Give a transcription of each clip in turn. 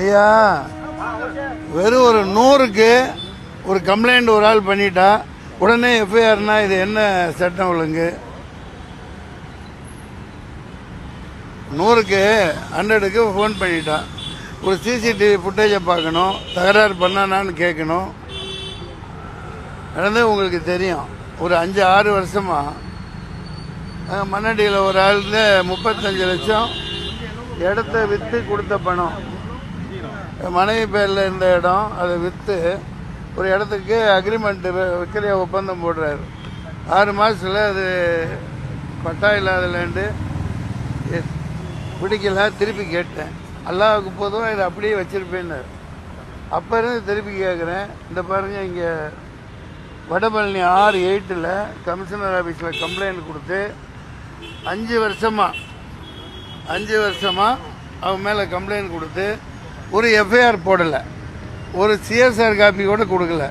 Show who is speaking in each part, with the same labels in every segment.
Speaker 1: ஐயா வெறும் ஒரு நூறுக்கு ஒரு கம்ப்ளைண்ட் ஒரு ஆள் பண்ணிட்டா உடனே எஃப்ஐஆர்னா இது என்ன சட்டம் ஒழுங்கு? நூறுக்கு ஹண்ட்ரடுக்கு ஃபோன் பண்ணிட்டான் ஒரு சிசிடிவி ஃபுட்டேஜை பார்க்கணும் தகராறு பண்ணானான்னு கேட்கணும். நடந்து உங்களுக்கு தெரியும். ஒரு அஞ்சு ஆறு வருஷமா மண்ணடியில் ஒரு ஆள் முப்பத்தஞ்சு லட்சம் இடத்த விற்று கொடுத்த பணம். மனைவி பேரில் இருந்த இடம் அதை விற்று ஒரு இடத்துக்கு அக்ரிமெண்ட்டு விற்கிற ஒப்பந்தம் போடுறாரு. ஆறு மாதத்தில் அது பட்டா இல்லாத லேண்டு பிடிக்கல திருப்பி கேட்டேன். அல்லாவுக்கு போதும் இதை அப்படியே வச்சுருப்பேன்னு அப்போ இருந்து திருப்பி கேட்குறேன் இந்த பாருங்க இங்கே வடபழனி ஆறு எயிட்டில் கமிஷனர் ஆஃபீஸில் கம்ப்ளைண்ட் கொடுத்து அஞ்சு வருஷமாக அஞ்சு வருஷமாக அவன் மேலே கம்ப்ளைண்ட் கொடுத்து ஒரு எஃப்ஐஆர் போடலை. ஒரு சிஎஸ்ஆர் காப்பி கூட கொடுக்கல.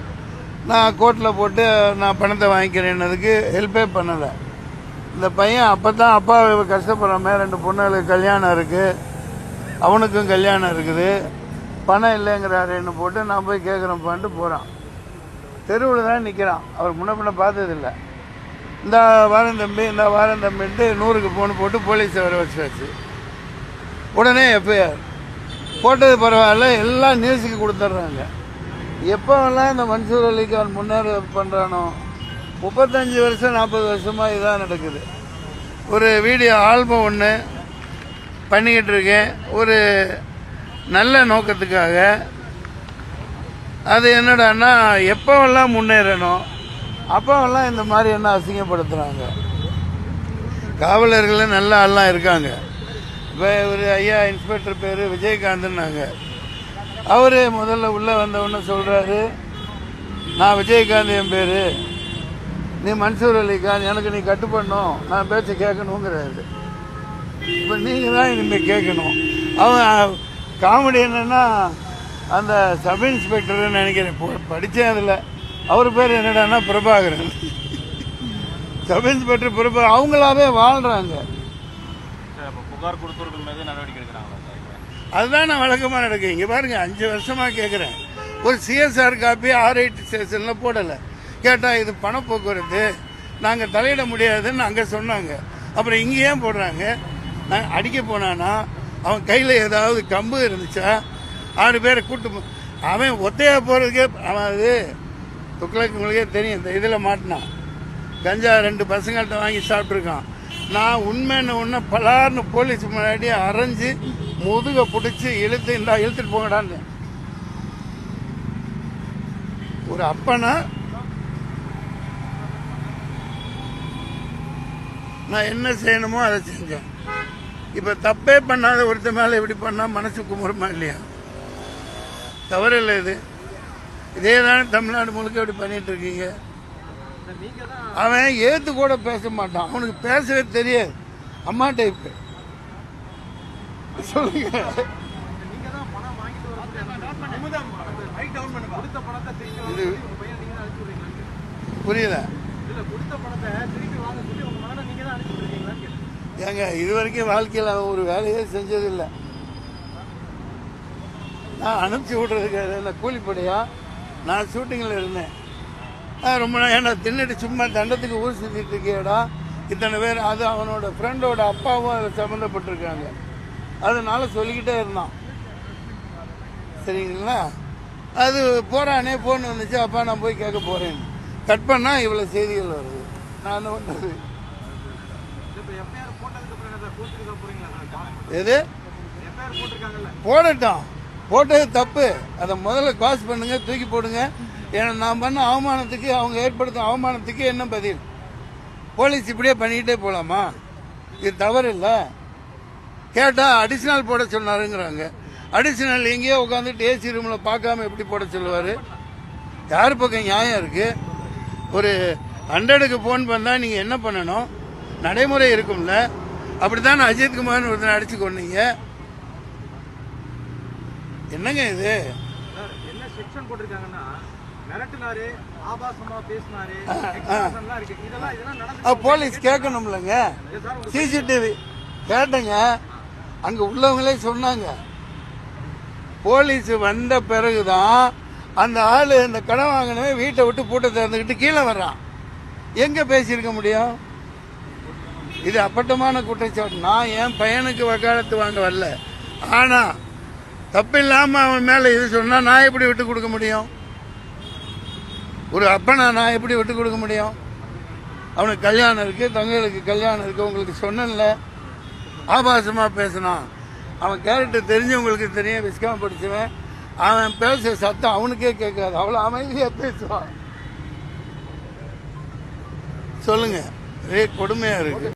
Speaker 1: நான் கோர்ட்டில் போட்டு நான் பணத்தை வாங்கிக்கிறேன்னதுக்கு ஹெல்ப்பே பண்ணலை. இந்த பையன் அப்போ தான் அப்பா கஷ்டப்படுறமே ரெண்டு பொண்ணுகளுக்கு கல்யாணம் இருக்குது அவனுக்கும் கல்யாணம் இருக்குது. பணம் இல்லைங்கிறாருன்னு போட்டு நான் போய் கேட்குறேன்ப்பான்ட்டு போகிறான் தெருவில் தான் நிற்கிறான் அவர் முன்ன பின்ன பார்த்ததில்லை. இந்த வாரம் தம்பி இந்த வாரம் தம்பின்ட்டு நூறுக்கு ஃபோன் போட்டு போலீஸை வர வச்சாச்சு உடனே எஃப்ஐஆர் போட்டது பரவாயில்ல எல்லாம் நியூஸுக்கு கொடுத்துட்றாங்க. எப்போவெல்லாம் இந்த மன்சூர் அலிகான் முன்னேற பண்ணுறானோ முப்பத்தஞ்சு வருஷம் நாற்பது வருஷமாக இதாக நடக்குது. ஒரு வீடியோ ஆல்பம் ஒன்று பண்ணிக்கிட்டு இருக்கேன். ஒரு நல்ல நோக்கத்துக்காக. அது என்னடான்னா எப்போவெல்லாம் முன்னேறணும் அப்போவெல்லாம் இந்த மாதிரி என்ன அசிங்கப்படுத்துகிறாங்க காவலர்கள் நல்ல ஆள்லாம் இருக்காங்க. இப்போ ஒரு ஐயா இன்ஸ்பெக்டர் பேர் விஜயகாந்த்னாங்க அவர் முதல்ல உள்ளே வந்தவுடனே சொல்கிறாரு நான் விஜயகாந்த் என் பேர். நீ மன்சூர் அலிகான் எனக்கு நீ கட்டுப்படணும். நான் பேச்சை கேட்கணுங்கிறாரு. இப்போ நீங்கள் தான் இனிமேல் கேட்கணும். அவன் காமெடி என்னென்னா அந்த சப் இன்ஸ்பெக்டர்னு நினைக்கிறேன். படித்தேன் அதில். அவர் பேர் என்னடான்னா பிரபாகரன். சப் இன்ஸ்பெக்டர் பிரபா அவங்களாவே வாழ்கிறாங்க
Speaker 2: புகார் கொடுத்தவர்கள் மீது நடவடிக்கை எடுக்கிறாங்களா
Speaker 1: அதுதான் நான் வழக்கமாக நடக்கு இங்கே பாருங்க அஞ்சு வருஷமாக கேட்குறேன் ஒரு சிஎஸ்ஆர் காப்பி ஆர்ஐடி ஸ்டேஷனில் போடலை. கேட்டால் இது பண போக்குவரத்து நாங்கள் தலையிட முடியாதுன்னு அங்கே சொன்னாங்க. அப்புறம் இங்கே ஏன் போடுறாங்க? நான் அடிக்க போனானா? அவன் கையில் ஏதாவது கம்பு இருந்துச்சா? ஆறு பேரை கூட்டு அவன் ஒத்தையா போகிறதுக்கே அவன் அது துக்ளக் உங்களுக்கே தெரியும். இந்த இதில் மாட்டினான். கஞ்சா ரெண்டு பசங்கள்கிட்ட வாங்கி சாப்பிட்ருக்கான் நான் உண்மைன்னு ஒன்று பலார்னு போலீஸ் முன்னாடி அரைஞ்சு முதுக பிடிச்சி இழுத்து இந்தா இழுத்துட்டு போங்கடான்னு. ஒரு அப்பனா நான் என்ன செய்யணுமோ அதை செஞ்சேன். இப்போ தப்பே பண்ணாத ஒருத்தன் மேலே இப்படி பண்ணால் மனசு குமுறமா இல்லையா? தவறு இல்லை இது. இதே தானே தமிழ்நாடு முழுக்க இப்படி பண்ணிட்டு இருக்கீங்க. அவன் ஏத்து கூட பேச மாட்டான். அவனுக்கு பேசவே தெரியாது. அம்மா டைப்பு சொல்லுங்க. இது புரியல. ஏங்க இது வரைக்கும் வாழ்க்கையில் அவன் ஒரு வேலையே செஞ்சதில்லை. நான் அனுப்பிச்சி விட்றதுக்கு என்ன கூலிப்படையா நான் ஷூட்டிங்கில் இருந்தேன். ரொம்ப நாள். ஏன்னா தின்னுட்டு சும்மா தண்டத்துக்கு ஊர் சுற்றிட்டு இருக்கேடா இத்தனை பேர் அது அவனோட ஃப்ரெண்டோட அப்பாவும் அதில் சம்மந்தப்பட்டிருக்காங்க. அதனால சொல்லிக்கிட்டே இருந்தான். சரிங்களா? அது போகிறானே ஃபோன் வந்துச்சு. அப்பா நான் போய் கேட்க போகிறேன் கட் பண்ணால் இவ்வளோ செய்திகள் வருது. நான் என்ன பண்ணுறது எது? போடட்டும். போட்டது தப்பு. அதை முதல்ல காசு பண்ணுங்க தூக்கி போடுங்க. ஏன்னா நான் பண்ண அவமானத்துக்கு அவங்க ஏற்படுத்தும் அவமானத்துக்கு என்ன பதில்? போலீஸ் இப்படியே பண்ணிக்கிட்டே போகலாமா இது தவறு இல்லை கேட்டால் அடிஷ்னல் போட சொன்னாருங்கிறாங்க. அடிஷ்னல் எங்கேயோ உட்காந்துட்டு ஏசி ரூமில் பார்க்காம எப்படி போட சொல்லுவார்? யார் பக்கம் நியாயம் இருக்குது ஒரு ஹண்ட்ரடுக்கு ஃபோன் பண்ணால் நீங்கள் என்ன பண்ணணும்? நடைமுறை இருக்கும்ல. அப்படி தான் அஜித்குமார்னு ஒருத்தனை அடிச்சு கொண்டீங்க என்னங்க இது?
Speaker 3: என்ன செக்ஷன் போட்டிருக்காங்கன்னா மிரட்டினாரு ஆபாசமா பேசினாரு இதெல்லாம் இதெல்லாம் நடந்து
Speaker 1: போலீஸ் கேட்கணும்லங்க. சிசிடிவி கேட்டேங்க. அங்க உள்ளவங்களே சொன்னாங்க. போலீஸ் வந்த பிறகுதான் அந்த ஆளு அந்த கடன் வாங்கினவன் வீட்டை விட்டு பூட்டை திறந்துக்கிட்டு கீழே வர்றான். எங்க பேசியிருக்க முடியும்? இது அப்பட்டமான குற்றச்சாட்டு. நான் என் பையனுக்கு வக்காலத்து வாங்க வரல. ஆனா தப்பில்லாம அவன் மேல இது சொன்னா நான் எப்படி விட்டு கொடுக்க முடியும்? ஒரு அப்பனை நான் எப்படி விட்டு கொடுக்க முடியும்? அவனுக்கு கல்யாணம் இருக்கு தங்களுக்கு கல்யாணம் இருக்கு உங்களுக்கு சொன்னேன்ல. ஆபாசமா பேசினான். அவன் கேரக்டர் தெரிஞ்சவங்களுக்கு தெரியும் விஸ்காம படிச்சுவேன். அவன் பேச சத்தம் அவனுக்கே கேட்காது. அவ்வளோ அமைதியா பேசுவான். சொல்லுங்க. ரே கொடுமையா இருக்கு.